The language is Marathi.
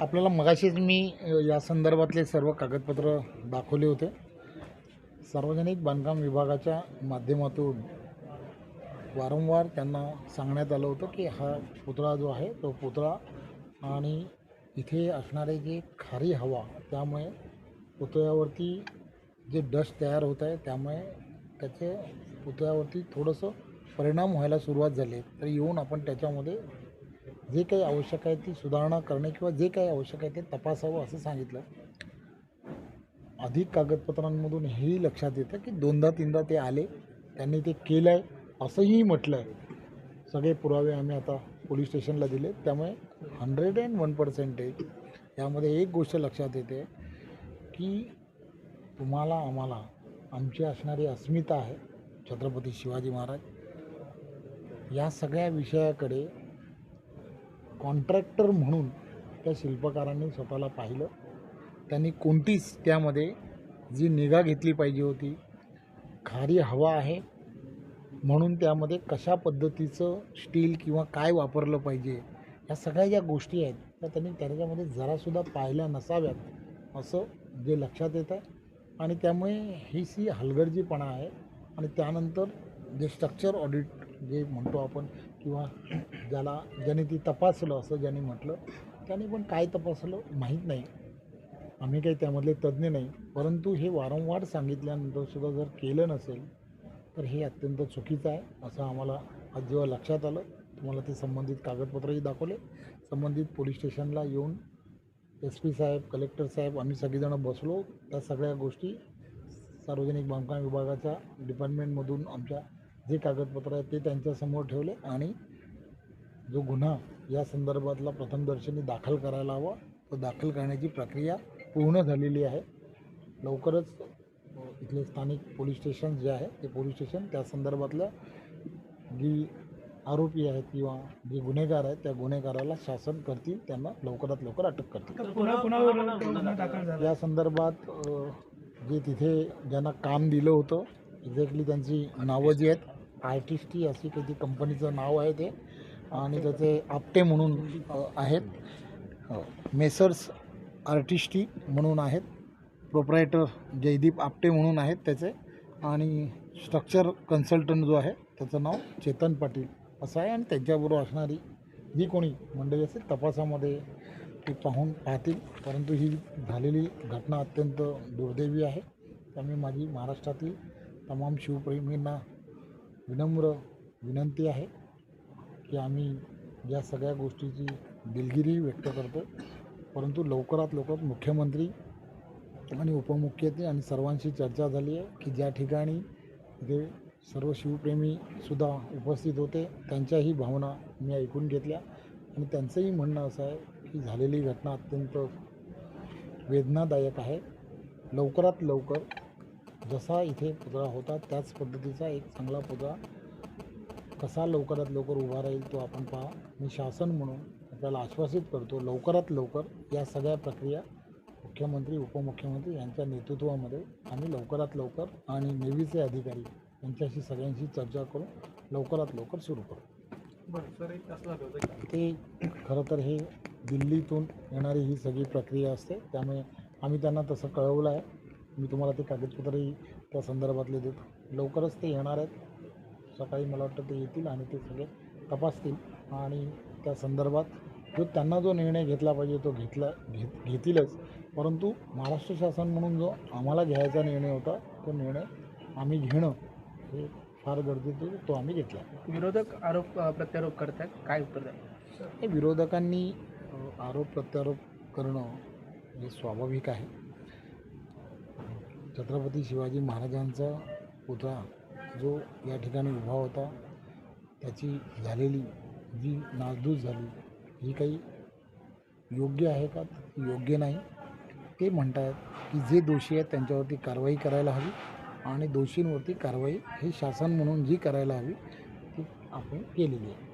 आपल्याला मगाशीच मी या संदर्भातले सर्व कागदपत्र दाखवले होते सार्वजनिक बांधकाम विभागाच्या माध्यमातून वारंवार त्यांना सांगण्यात आलं होतं की हा पुतळा जो आहे तो पुतळा आणि इथे असणारे जे खारी हवा त्यामुळे पुतळ्यावरती जे डस्ट तयार होत आहे त्यामुळे त्याचे पुतळ्यावरती थोडंसं परिणाम व्हायला सुरुवात झाली आहे. तर येऊन आपण त्याच्यामध्ये जे काही आवश्यक आहे ती सुधारणा करणे किंवा जे काही आवश्यक आहे ते तपासावं असं सांगितलं. अधिक कागदपत्रांमधून हेही लक्षात येतं की दोनदा तीनदा ते आले त्यांनी ते केलं आहे असंही म्हटलं आहे सगळे पुरावे आम्ही आता पोलीस स्टेशनला दिले. त्यामुळे हंड्रेड अँड वन पर्सेंटेज यामध्ये एक गोष्ट लक्षात येते की तुम्हाला आम्हाला आमची असणारी अस्मिता आहे छत्रपती शिवाजी महाराज. या सगळ्या विषयाकडे कॉन्ट्रॅक्टर म्हणून त्या शिल्पकारांनी स्वतःला पाहिलं. त्यांनी कोणतीच त्यामध्ये जी निगा घेतली पाहिजे होती खारी हवा आहे म्हणून त्यामध्ये कशा पद्धतीचं स्टील किंवा काय वापरलं पाहिजे ह्या सगळ्या ज्या गोष्टी आहेत त्या त्यांनी त्याच्यामध्ये जरासुद्धा पाहिल्या नसाव्यात असं जे लक्षात येतं आणि त्यामुळे ही सी हलगर्जीपणा आहे. आणि त्यानंतर जे स्ट्रक्चर ऑडिट जे म्हणतो आपण किंवा ज्याला ज्याने ती तपासलं असं ज्याने म्हटलं त्याने पण काय तपासलं माहीत नाही. आम्ही काही त्यामधले तज्ज्ञ नाही. परंतु हे वारंवार सांगितल्यानंतर सुद्धा जर केलं नसेल तर हे अत्यंत चुकीचं आहे असं आम्हाला आज जेव्हा लक्षात आलं तुम्हाला ते संबंधित कागदपत्रही दाखवले. संबंधित पोलीस स्टेशनला येऊन एस पी साहेब कलेक्टर साहेब आम्ही सगळेजणं बसलो. त्या सगळ्या गोष्टी सार्वजनिक बांधकाम विभागाच्या डिपार्टमेंटमधून आमच्या जे कागदपत्र आहेत ते त्यांच्यासमोर ठेवले आणि जो गुन्हा या संदर्भातला प्रथमदर्शनी दाखल करायला हवा तो दाखल करण्याची प्रक्रिया पूर्ण झालेली आहे. लवकरच इथले स्थानिक पोलीस स्टेशन जे आहे ते पोलीस स्टेशन त्या संदर्भातल्या जी आरोपी आहेत किंवा जे गुन्हेगार आहेत त्या गुन्हेगाराला शासन करतील त्यांना लवकरात लवकर अटक करतील. या संदर्भात जे तिथे ज्यांना काम दिलं होतं एक्झॅक्टली त्यांची नावं जी आहेत आर्टिस्टी अशी काही कंपनीचं नाव आहे ते आणि त्याचे आपटे म्हणून आहेत. मेसर्स आर्टिस्टी म्हणून आहेत. प्रोप्रायटर जयदीप आपटे म्हणून आहेत त्याचे. आणि स्ट्रक्चर कन्सल्टंट जो आहे त्याचं नाव चेतन पाटील असं आहे. आणि त्यांच्याबरोबर असणारी जी कोणी मंडळी असेल तपासामध्ये ते पाहून पाहतील. परंतु ही झालेली घटना अत्यंत दुर्दैवी आहे. त्यामुळे माझी महाराष्ट्रातील तमाम शिवप्रेमींना विनम्र विनंती आहे की आम्ही या सगळ्या गोष्टीची दिलगिरी व्यक्त करतो. परंतु लवकरात लवकर मुख्यमंत्री आणि उपमुख्यमंत्री आणि सर्वांशी चर्चा झाली आहे की ज्या ठिकाणी जे सर्व शिवप्रेमीसुद्धा उपस्थित होते त्यांच्याही भावना मी ऐकून घेतल्या. आणि त्यांचंही म्हणणं असं आहे की झालेली घटना अत्यंत वेदनादायक आहे. लवकरात लवकर जसा इथे पुतळा होता त्याच पद्धतीचा एक चांगला पुतळा कसा लवकरात लवकर उभा राहील तो आपण पहा. मी शासन म्हणून आपल्याला आश्वासित करतो लवकरात लवकर या सगळ्या प्रक्रिया मुख्यमंत्री उपमुख्यमंत्री यांच्या नेतृत्वामध्ये आम्ही लवकरात लवकर आणि नेव्हीचे अधिकारी यांच्याशी सगळ्यांशी चर्चा करून लवकरात लवकर सुरू करू. ते खरं तर हे दिल्लीतून येणारी ही सगळी प्रक्रिया असते त्यामुळे आम्ही त्यांना तसं कळवलं आहे मी तुम्हाला ते कागदपत्रही त्या संदर्भातले देतो लवकरच ते येणार आहेत. सकाळी मला वाटतं ते येतील आणि ते सगळे तपासतील. आणि त्या संदर्भात जो त्यांना जो निर्णय घेतला पाहिजे तो घेतला घेत घेतीलच. परंतु महाराष्ट्र शासन म्हणून जो आम्हाला घ्यायचा निर्णय होता तो निर्णय आम्ही घेणं हे फार गरजेचं. तो आम्ही घेतला. विरोधक आरोप प्रत्यारोप करतात. काय उत्तर द्या हे विरोधकांनी आरोप प्रत्यारोप करणं हे स्वाभाविक आहे. छत्रपती शिवाजी महाराजांचा पुतळा जो या ठिकाणी उभा होता त्याची झालेली जी नासधूस झाली ही काही योग्य आहे का? योग्य नाही. ते म्हणतात की जे दोषी आहेत त्यांच्यावरती कारवाई करायला हवी आणि दोषींवरती कारवाई हे शासन म्हणून जी करायला हवी ती आपण केलेली आहे.